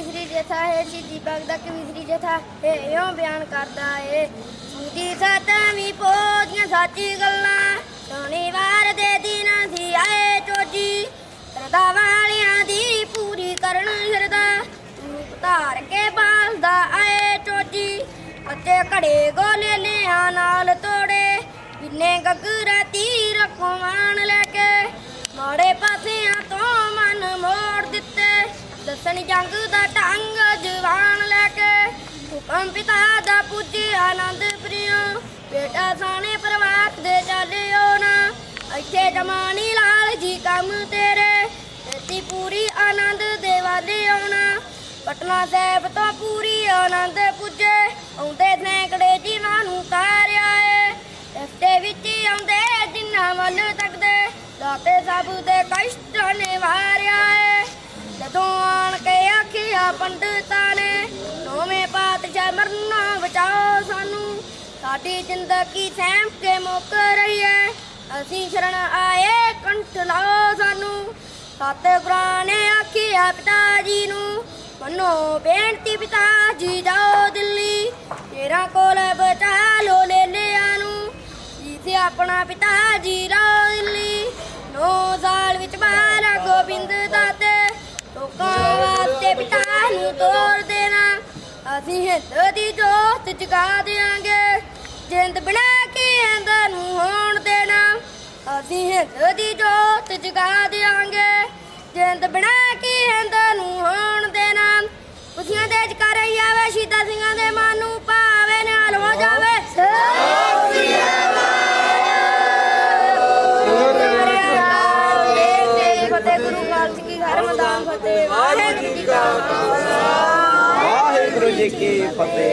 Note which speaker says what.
Speaker 1: ਜਥਾ ਹੈ, ਸ਼ਹੀਦੀ ਬਗਦਾ ਕਵਿਸਰੀ ਜਥਾ ਇਹ ਇਉਂ ਬਿਆਨ ਕਰਦਾ ਏ ਸੁਦੀ ਸਤਵੀਂ ਪੋਦੀਆਂ ਸੱਚੀ ਗੱਲਾਂ। ਸ਼ਨੀਵਾਰ ਦੇ ਦਿਨ ਸੀ ਆਏ ਚੋਜੀ। ਰਦਾ ਵਾਲਿਆਂ ਦੀ ਪੂਰੀ ਕਰਨ ਹਿਰਦਾ ਧਾਰ ਕੇ ਬਾਲਦਾ ਆਏ ਚੋਜੀ। ਕੱਚੇ ਘੜੇ ਗੋਲੇ ਲਿਆ ਨਾਲ ਤੋੜੇ। ਬਿਨੇ ਗੱਗਰਾ ਤੀਰ ਖਵਾਣ ਦੱਸਣ ਜੰਗ ਦਾ ਢੰਗ ਜਵਾਨ ਲੈ ਕੇ ਹੁਕਮ ਪਿਤਾ ਦਾ ਪੁੱਜੇ ਆਨੰਦ ਪ੍ਰਿਯੋ ਬੇਟਾ ਸਾਣੇ ਪਰਵਾਤ ਦੇ ਚੱਲਿਓ ਨਾ, ਇੱਥੇ ਜਮਾਨੀ ਲਾਲ ਜੀ ਕੰਮ ਤੇਰੇ। ਤੇਤੀ ਪੂਰੀ ਆਨੰਦ ਦੇ ਵਾਲੇ ਆਉਣਾ। ਪਟਨਾ ਸਾਹਿਬ ਤੋਂ ਪੂਰੀ ਆਨੰਦ ਪੁੱਜੇ। ਆਉਂਦੇ ਸੈਂਕੜੇ ਜੀਵਾਂ ਨੂੰ ਤਾਰਿਆ ਏ। ਰਸਤੇ ਵਿੱਚ ਆਉਂਦੇ ਜਿੰਨਾ ਵੱਲ ਤੱਕਦੇ। ਦਾਤੇ ਸਭ ਦੇ ਕਸ਼ਟ ਨੇ ਵਾਰਿਆ ਏ। ਜਦੋਂ ਆਣ ਕੇ ਆਖਿਆ ਪੰਡਤਾਂ ਨੇ, ਨੌਵੇਂ ਪਾਤਸ਼ਾਹ ਮਰਨਾ ਬਚਾਓ ਸਾਨੂੰ। ਸਾਡੀ ਜ਼ਿੰਦਗੀ ਸਹਿਮ ਕੇ ਮੁੱਕ ਰਹੀ ਏ ਅਸੀਂ ਸ਼ਰਨ ਆਏ, ਕੰਠ ਲਾਓ ਸਾਨੂੰ। ਸਤ ਨੇ ਆਖਿਆ ਪਿਤਾ ਜੀ ਨੂੰ, ਮੰਨੋ ਬੇਨਤੀ ਪਿਤਾ ਜੀ ਜਾਓ ਦਿੱਲੀ। ਤੇਰਾ ਕੋਲ ਬਚਾ ਲੋ ਲੈ ਲਿਆ ਨੂੰ। ਜਿਸੇ ਆਪਣਾ ਪਿਤਾ ਜੀ ਨੂੰ ਤੋੜ ਦੇਣਾ। ਅਸੀਂ ਹਿੰਦ ਦੀ ਜੋਤ ਜਗਾ ਦੇਾਂਗੇ ਜਿੰਦ ਬਣਾ ਕੇ ਅੰਦਰ ਨੂੰ ਹੋਣ ਦੇਣਾ। ਅਸੀਂ ਹਿੰਦ ਦੀ ਜੋਤ ਜਗਾ ਦੇਾਂਗੇ ਜਿੰਦ ਬਣਾ ਕੇ
Speaker 2: ਜੀ ਕੀ ਫਤਿਹ।